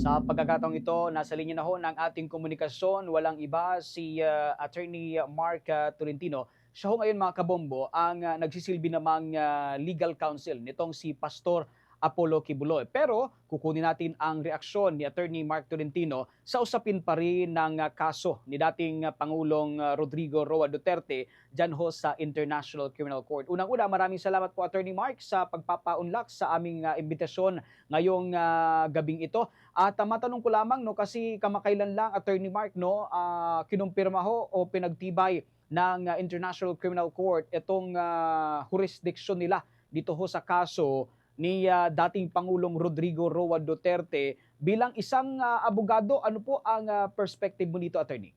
Sa pagkakataong ito, nasa linya na ho ng ating komunikasyon, walang iba si uh, Attorney Mark uh, Tolentino. Siya ho ngayon mga kabombo ang uh, nagsisilbi namang uh, legal counsel nitong si Pastor Apollo Kibuloy. Pero kukunin natin ang reaksyon ni Attorney Mark Tolentino sa usapin pa rin ng uh, kaso ni dating uh, Pangulong uh, Rodrigo Roa Duterte dyan ho sa International Criminal Court. Unang-una, maraming salamat po Attorney Mark sa pagpapaunlak sa aming uh, imbitasyon ngayong uh, gabing ito. At uh, matanong ko lamang no kasi kamakailan lang Attorney Mark no uh, kinumpirma ho o pinagtibay ng uh, International Criminal Court itong uh, jurisdiction nila dito ho sa kaso ni uh, dating Pangulong Rodrigo Roa Duterte bilang isang uh, abogado. Ano po ang uh, perspective mo dito, attorney?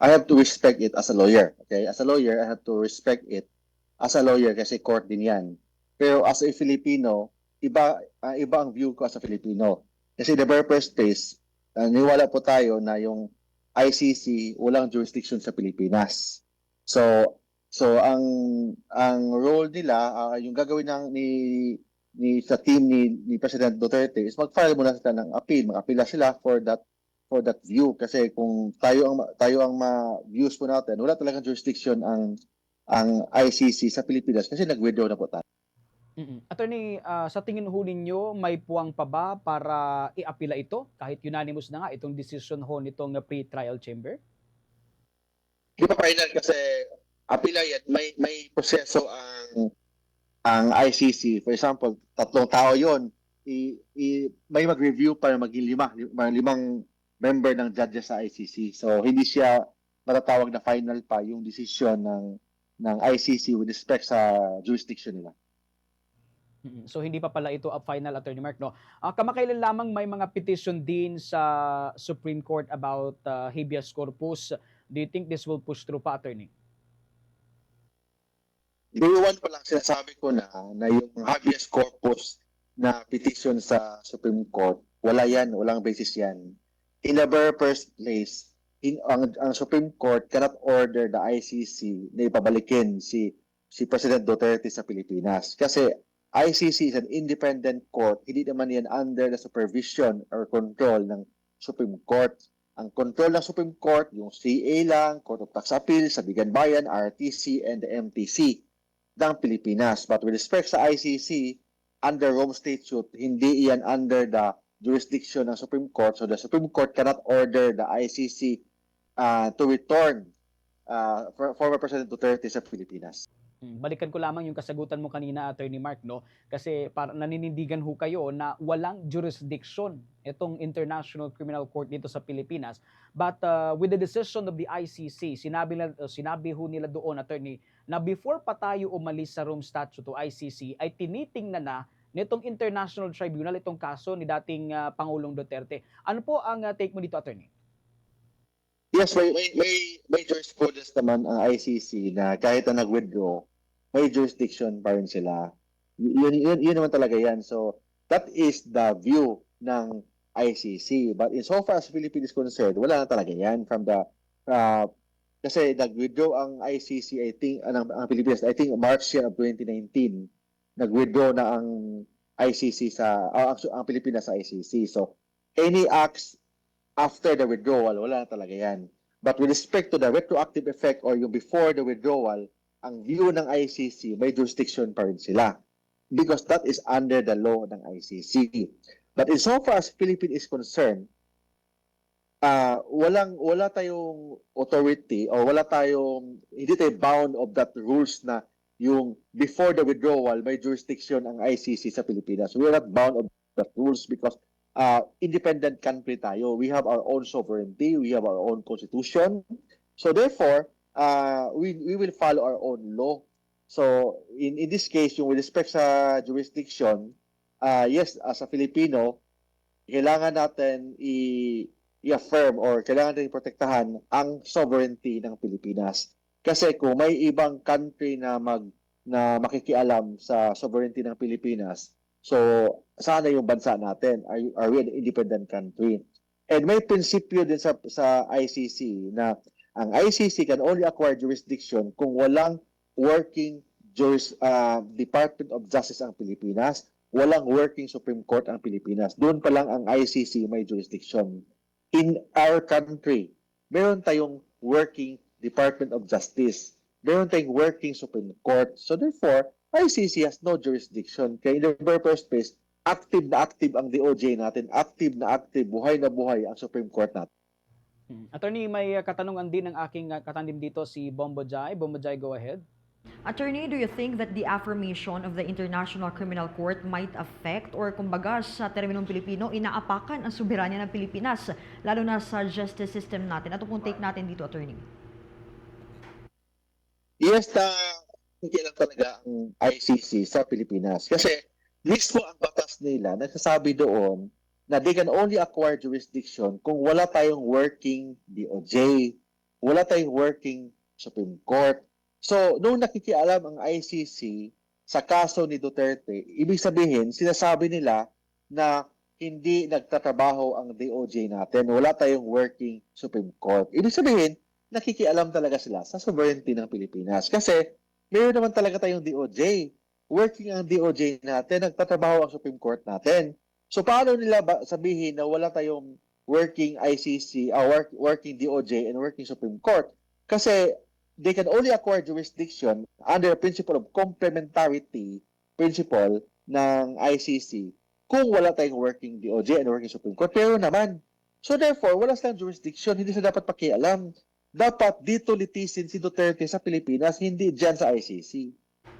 I have to respect it as a lawyer. Okay? As a lawyer, I have to respect it as a lawyer kasi court din yan. Pero as a Filipino, iba uh, iba ang view ko as a Filipino. Kasi the very first place, uh, niwala po tayo na yung ICC walang jurisdiction sa Pilipinas. So so ang ang role nila, uh, yung gagawin ng ni ni sa team ni, ni President Duterte is mag-file muna sila ng appeal, mag-apila sila for that for that view kasi kung tayo ang tayo ang ma-views po natin, wala talagang jurisdiction ang ang ICC sa Pilipinas kasi nag-withdraw na po tayo. Mm-mm. Attorney, uh, sa tingin ho ninyo, may puwang pa ba para i-apila ito kahit unanimous na nga itong decision ho nitong pre-trial chamber? Hindi pa final kasi apila yan, may may proseso ang ang ICC. For example, tatlong tao yon i, i, may mag-review para maging lima, lim- limang member ng judges sa ICC. So hindi siya matatawag na final pa yung decision ng ng ICC with respect sa jurisdiction nila. So hindi pa pala ito a final attorney Mark no. Ah, kamakailan lamang may mga petition din sa Supreme Court about uh, habeas corpus. Do you think this will push through pa attorney? Day one pa lang sinasabi ko na na yung habeas corpus na petition sa Supreme Court, wala yan, walang basis yan. In the very first place, in, ang, ang Supreme Court cannot order the ICC na ipabalikin si si President Duterte sa Pilipinas. Kasi ICC is an independent court, hindi naman yan under the supervision or control ng Supreme Court. Ang control ng Supreme Court, yung CA lang, Court of Tax Appeal, Sabigan Bayan, RTC, and the MTC ng Pilipinas. But with respect sa ICC, under Rome Statute, hindi iyan under the jurisdiction ng Supreme Court. So the Supreme Court cannot order the ICC uh, to return uh, for- former President Duterte sa Pilipinas. Balikan ko lamang yung kasagutan mo kanina, Attorney Mark, no? Kasi para naninindigan ho kayo na walang jurisdiction itong International Criminal Court dito sa Pilipinas. But uh, with the decision of the ICC, sinabi, nila, uh, sinabi ho nila doon, Attorney, na before pa tayo umalis sa Rome Statute to ICC, ay tinitingnan na nitong International Tribunal itong kaso ni dating uh, Pangulong Duterte. Ano po ang uh, take mo dito, Attorney? Yes, may, may, may, may jurisprudence naman ang ICC na kahit na nag-withdraw, may jurisdiction pa rin sila. Yun, yun, yun naman talaga yan. So, that is the view ng ICC. But in so far as Philippines is concerned, wala na talaga yan from the, uh, kasi nag-withdraw ang ICC, I think, ang, ang Pilipinas, I think March yan of 2019, nag-withdraw na ang ICC sa, ah, ang, ang Pilipinas sa ICC. So, any acts after the withdrawal, wala na talaga yan. But with respect to the retroactive effect or yung before the withdrawal, ang view ng ICC, may jurisdiction pa rin sila. Because that is under the law ng ICC. But in so far as Philippines is concerned, uh, walang wala tayong authority or wala tayong hindi tayo bound of that rules na yung before the withdrawal may jurisdiction ang ICC sa Pilipinas. We are not bound of that rules because uh, independent country tayo. We have our own sovereignty, we have our own constitution. So therefore, uh, we we will follow our own law. So in in this case, yung with respect sa jurisdiction, uh, yes, as a Filipino, kailangan natin i i-affirm or kailangan natin protektahan ang sovereignty ng Pilipinas. Kasi kung may ibang country na mag na makikialam sa sovereignty ng Pilipinas, so sana yung bansa natin are, are we an independent country? And may prinsipyo din sa sa ICC na ang ICC can only acquire jurisdiction kung walang working juris, uh, Department of Justice ang Pilipinas walang working Supreme Court ang Pilipinas. Doon pa lang ang ICC may jurisdiction. In our country, meron tayong working Department of Justice. Meron tayong working Supreme Court. So therefore, ICC has no jurisdiction. Kaya in the very first place, active na active ang DOJ natin, active na active, buhay na buhay ang Supreme Court natin. Hmm. Attorney, may uh, katanungan din ng aking uh, katandim dito si Bombo Jai. Bombo Jai, go ahead. Attorney, do you think that the affirmation of the International Criminal Court might affect or kumbaga sa terminong Pilipino, inaapakan ang soberanya ng Pilipinas, lalo na sa justice system natin? Ito pong take natin dito, Attorney. Yes, na hindi lang talaga ang ICC sa Pilipinas. Kasi mismo ang batas nila nagsasabi doon na they can only acquire jurisdiction kung wala tayong working DOJ, wala tayong working Supreme Court. So, nung nakikialam ang ICC sa kaso ni Duterte, ibig sabihin, sinasabi nila na hindi nagtatrabaho ang DOJ natin, wala tayong working Supreme Court. Ibig sabihin, nakikialam talaga sila sa sovereignty ng Pilipinas. Kasi mayroon naman talaga tayong DOJ. Working ang DOJ natin, nagtatrabaho ang Supreme Court natin. So paano nila ba sabihin na wala tayong working ICC, uh, work, working DOJ and working Supreme Court? Kasi they can only acquire jurisdiction under principle of complementarity principle ng ICC kung wala tayong working DOJ and working Supreme Court. Pero naman, so therefore, wala silang jurisdiction, hindi sila dapat pakialam dapat dito litisin si Duterte sa Pilipinas, hindi dyan sa ICC.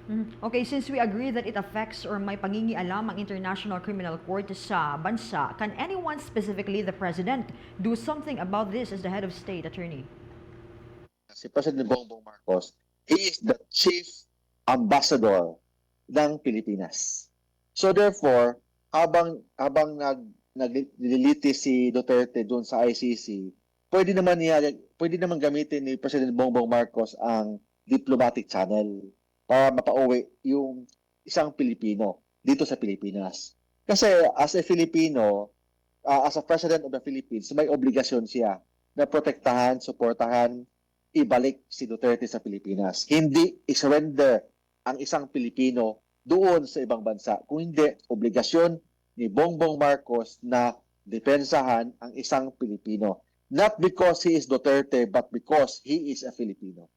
Mhm. Okay, since we agree that it affects or may pangingialam ang International Criminal Court sa bansa, can anyone, specifically the President, do something about this as the head of state, Attorney? Si President Bongbong Marcos, he is the chief ambassador ng Pilipinas. So therefore, habang habang nag naglilitis si Duterte doon sa ICC, pwede naman niya pwede naman gamitin ni President Bongbong Marcos ang diplomatic channel para mapauwi yung isang Pilipino dito sa Pilipinas. Kasi as a Filipino, uh, as a President of the Philippines, may obligasyon siya na protektahan, suportahan, ibalik si Duterte sa Pilipinas. Hindi i-surrender ang isang Pilipino doon sa ibang bansa. Kung hindi, obligasyon ni Bongbong Marcos na depensahan ang isang Pilipino. Not because he is Duterte, but because he is a Filipino.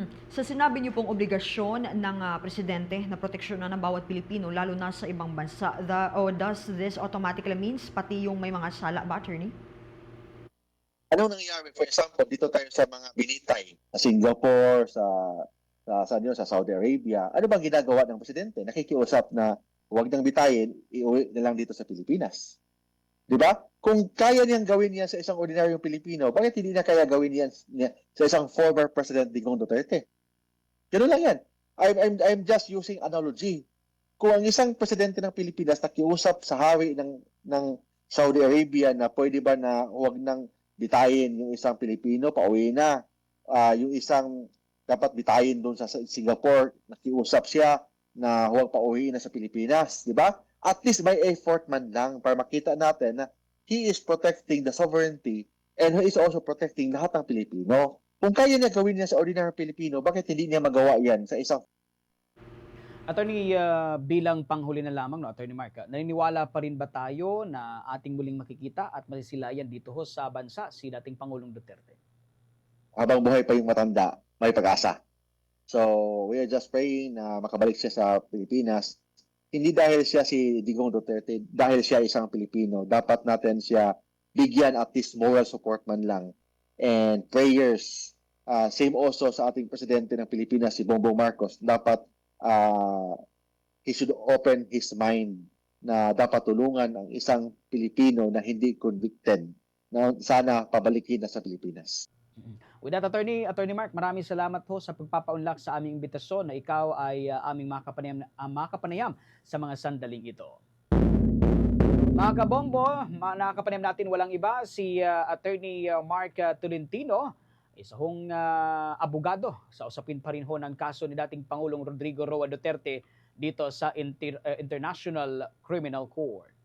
Hmm. Sa sinabi niyo pong obligasyon ng ah, presidente na proteksyonan ng bawat Pilipino, lalo na sa ibang bansa, the, oh, does this automatically means pati yung may mga sala ba, Attorney? Anong nangyayari? For example, dito tayo sa mga binitay, sa Singapore, sa sa sa, ano, sa Saudi Arabia. Ano bang ginagawa ng presidente? Nakikiusap na huwag nang bitayin, iuwi na lang dito sa Pilipinas. 'Di ba? Kung kaya niyang gawin yan sa isang ordinaryong Pilipino, bakit hindi na kaya gawin yan sa isang former President Digong Duterte? Ganun lang yan. I'm, I'm, I'm just using analogy. Kung ang isang presidente ng Pilipinas nakiusap sa hari ng, ng Saudi Arabia na pwede ba na huwag nang bitayin yung isang Pilipino, pauwi na. Ah, yung isang dapat bitayin doon sa Singapore, nakiusap siya na huwag pauwi na sa Pilipinas, di ba? At least may effort man lang para makita natin na he is protecting the sovereignty and he is also protecting lahat ng Pilipino. Kung kaya niya gawin niya sa ordinary Pilipino, bakit hindi niya magawa yan sa isang Attorney, uh, bilang panghuli na lamang, no, Attorney Mark, ah, naniniwala pa rin ba tayo na ating muling makikita at masisilayan dito ho sa bansa si dating Pangulong Duterte? habang buhay pa yung matanda, may pag-asa. So, we are just praying na makabalik siya sa Pilipinas. Hindi dahil siya si Digong Duterte, dahil siya isang Pilipino. Dapat natin siya bigyan at least moral support man lang. And prayers. Uh, same also sa ating presidente ng Pilipinas, si Bongbong Marcos. Dapat uh, he should open his mind na dapat tulungan ang isang Pilipino na hindi convicted na sana pabalikin na sa Pilipinas. With that, Attorney, Attorney Mark, maraming salamat po sa pagpapaunlak sa aming imbitasyon na ikaw ay uh, aming makapanayam, uh, makapanayam sa mga sandaling ito. Mga kabombo, nakakapanayam natin walang iba si uh, Attorney Mark uh, Tolentino, isa hong uh, abogado sa usapin pa rin ho ng kaso ni dating Pangulong Rodrigo Roa Duterte dito sa Inter- uh, International Criminal Court.